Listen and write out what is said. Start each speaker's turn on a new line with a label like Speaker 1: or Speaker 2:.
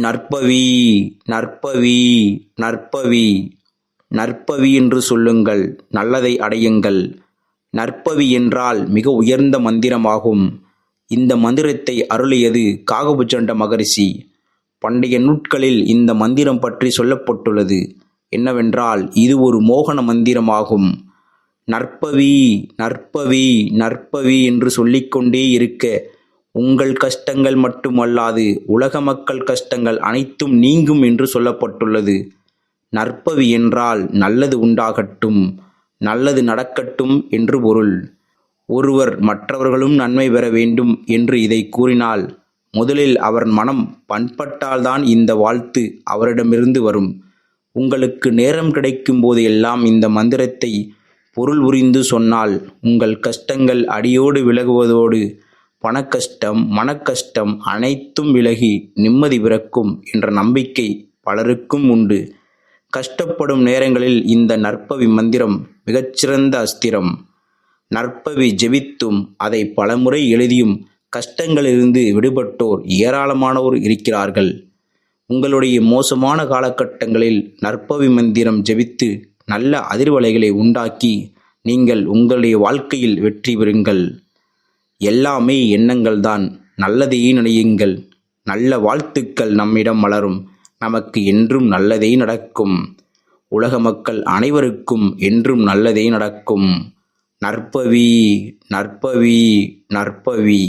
Speaker 1: நற்பவி நற்பவி நற்பவி நற்பவி என்று சொல்லுங்கள் நல்லதை அடையுங்கள். நற்பவி என்றால் மிக உயர்ந்த மந்திரமாகும். இந்த மந்திரத்தை அருளியது காகபுஜண்ட மகரிஷி. பண்டைய நூட்களில் இந்த மந்திரம் பற்றி சொல்லப்பட்டுள்ளது. என்னவென்றால் இது ஒரு மோகன மந்திரமாகும். நற்பவி நற்பவி நற்பவி என்று சொல்லிக்கொண்டே இருக்க உங்கள் கஷ்டங்கள் மட்டுமல்லாது உலக மக்கள் கஷ்டங்கள் அனைத்தும் நீங்கும் என்று சொல்லப்பட்டுள்ளது. நற்பவி என்றால் நல்லது உண்டாகட்டும் நல்லது நடக்கட்டும் என்று பொருள். ஒருவர் மற்றவர்களும் நன்மை பெற வேண்டும் என்று இதை கூறினால் முதலில் அவர் மனம் பண்பட்டால்தான் இந்த வாழ்த்து அவரிடமிருந்து வரும். உங்களுக்கு நேரம் கிடைக்கும் போது எல்லாம் இந்த மந்திரத்தை பொருள் புரிந்து சொன்னால் உங்கள் கஷ்டங்கள் அடியோடு விலகுவதோடு பணக்கஷ்டம் மனக்கஷ்டம் அனைத்தும் விலகி நிம்மதி பிறக்கும் என்ற நம்பிக்கை பலருக்கும் உண்டு. கஷ்டப்படும் நேரங்களில் இந்த நற்பவி மந்திரம் மிகச்சிறந்த அஸ்திரம். நற்பவி ஜெபித்தும் அதை பலமுறை எழுதியும் கஷ்டங்களிலிருந்து விடுபட்டோர் ஏராளமானோர் இருக்கிறார்கள். உங்களுடைய மோசமான காலகட்டங்களில் நற்பவி மந்திரம் ஜெபித்து நல்ல அதிர்வலைகளை உண்டாக்கி நீங்கள் உங்களுடைய வாழ்க்கையில் வெற்றி பெறுங்கள். எல்லாமே எண்ணங்கள் தான் நல்லதையே நினையுங்கள். நல்ல வாழ்த்துக்கள் நம்மிடம் மலரும். நமக்கு என்றும் நல்லதே நடக்கும். உலக மக்கள் அனைவருக்கும் என்றும் நல்லதே நடக்கும். நற்பவி நற்பவி நற்பவி.